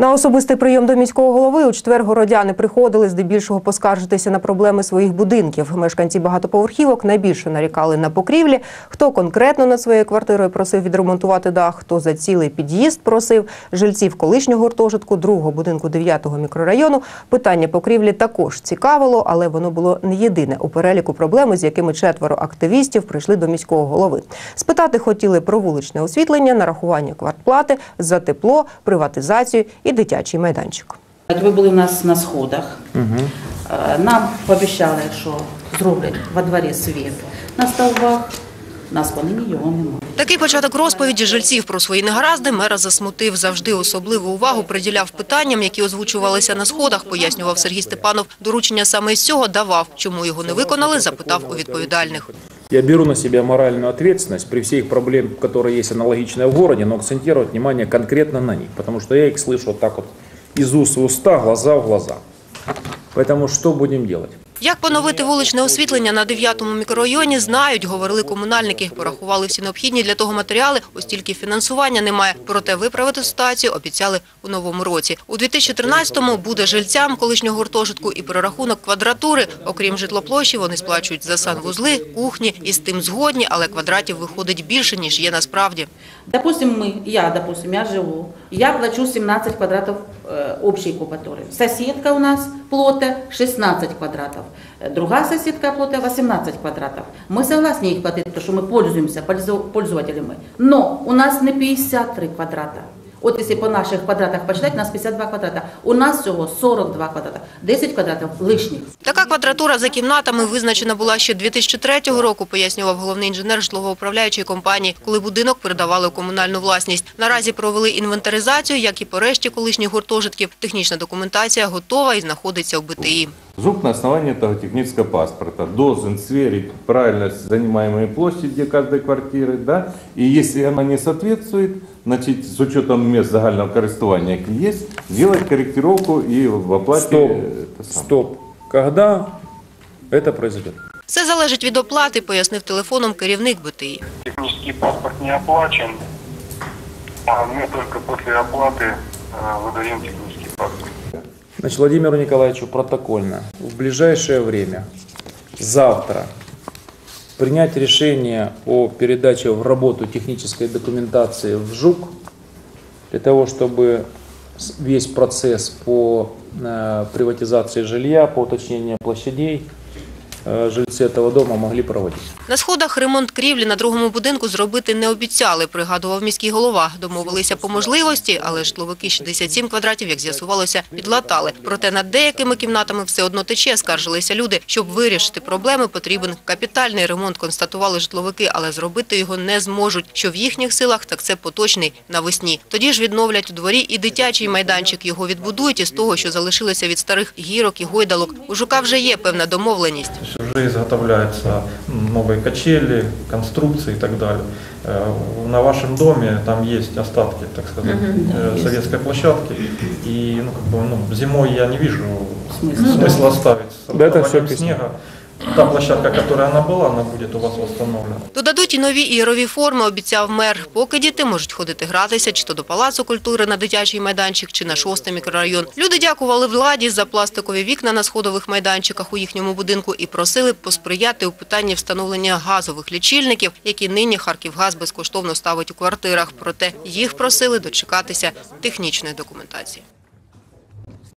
На особистий прийом до міського голови у четвер городяни приходили здебільшого поскаржитися на проблеми своїх будинків. Мешканці багатоповерхівок найбільше нарікали на покрівлі. Хто конкретно над своєю квартирою просив відремонтувати дах, хто за цілий під'їзд просив. Жильців колишнього гуртожитку, другого будинку 9-го мікрорайону. Питання покрівлі також цікавило, але воно було не єдине у переліку проблеми, з якими четверо активістів прийшли до міського голови. Спитати хотіли про вуличне освітлення, нарахування квартплати за тепло, приватизацію і дитячий майданчик. Ви були у нас на сходах. Е, Нам пообіцяли, що зроблять во дворі світ на стовбах. На спалені його немає. Такий початок розповіді жильців про свої негаразди мера засмутив. Завжди особливу увагу приділяв питанням, які озвучувалися на сходах, пояснював Сергій Степанов. Доручення саме з цього давав. Чому його не виконали, запитав у відповідальних. Я беру на себя моральную ответственность при всех проблем, которые есть аналогичные в городе, но акцентировать внимание конкретно на них, потому что я их слышу вот так вот из уст в уста, глаза в глаза. Поэтому что будем делать? Як поновити вуличне освітлення на 9-му мікрорайоні, знають, говорили комунальники. Порахували всі необхідні для того матеріали, ось тільки фінансування немає. Проте виправити ситуацію обіцяли у новому році. У 2013-му буде жильцям колишнього гуртожитку і перерахунок квадратури. Окрім житлоплощі, вони сплачують за санвузли, кухні і з тим згодні, але квадратів виходить більше, ніж є насправді. Допустим, мы, я, допустим, я живу, я плачу 17 квадратов э, общей кубатуры. Соседка у нас плота 16 квадратов, Э, другая соседка плота 18 квадратов. Мы согласны их платить, потому что мы пользуемся, пользу- пользователи мы. Но у нас не 53 квадрата. От якщо по наших квадратах почитати, у нас 52 квадрата. У нас всього 42 квадрата. 10 квадратів лишніх. Така квадратура за кімнатами визначена була ще 2003 року, пояснював головний інженер житлово-управляючої компанії, коли будинок передавали у комунальну власність. Наразі провели інвентаризацію, як і по решті колишніх гуртожитків. Технічна документація готова і знаходиться в БТІ. ЗУК на основании этого технического паспорта должен сверить правильность занимаемой площади каждой квартиры, да, и если она не соответствует, значит, с учетом мест загального користування, які есть, делать корректировку и в оплате Стоп. э, это самое. Стоп. Когда это произойдет? Все залежить від оплати, пояснив телефоном керівник БТІ. Технический паспорт не оплачен, а мы только после оплаты э, выдаем технический паспорт. Значит, Владимиру Николаевичу протокольно в ближайшее время, завтра, принять решение о передаче в работу технической документации в ЖУК, для того, чтобы весь процесс по э, приватизации жилья, по уточнению площадей, э, жильцы этого дома могли проводить. На сходах ремонт крівлі на другому будинку зробити не обіцяли, пригадував міський голова. Домовилися по можливості, але житловики 67 квадратів, як з'ясувалося, підлатали. Проте над деякими кімнатами все одно тече, скаржилися люди. Щоб вирішити проблеми, потрібен капітальний ремонт, констатували житловики, але зробити його не зможуть. Що в їхніх силах, так це поточний навесні. Тоді ж відновлять у дворі і дитячий майданчик. Його відбудують із того, що залишилося від старих гірок і гойдалок. У Жука вже є певна домовленість. Уже изготовляются новые качели, конструкции и так далее. Э, На вашем доме там есть остатки, так сказать, э, советской площадки. И ну, как бы, ну, зимой я не вижу Смысла. смысла оставить с Да, это письмо. снега. Та площадка, которая она была, она будет у вас восстановлена. Додадуть і нові ігрові форми, обіцяв мер. Поки діти можуть ходити гратися чи то до Палацу культури на дитячий майданчик, чи на шостий мікрорайон. Люди дякували владі за пластикові вікна на сходових майданчиках у їхньому будинку і просили посприяти у питанні встановлення газових лічильників, які нині Харківгаз безкоштовно ставить у квартирах. Проте їх просили дочекатися технічної документації.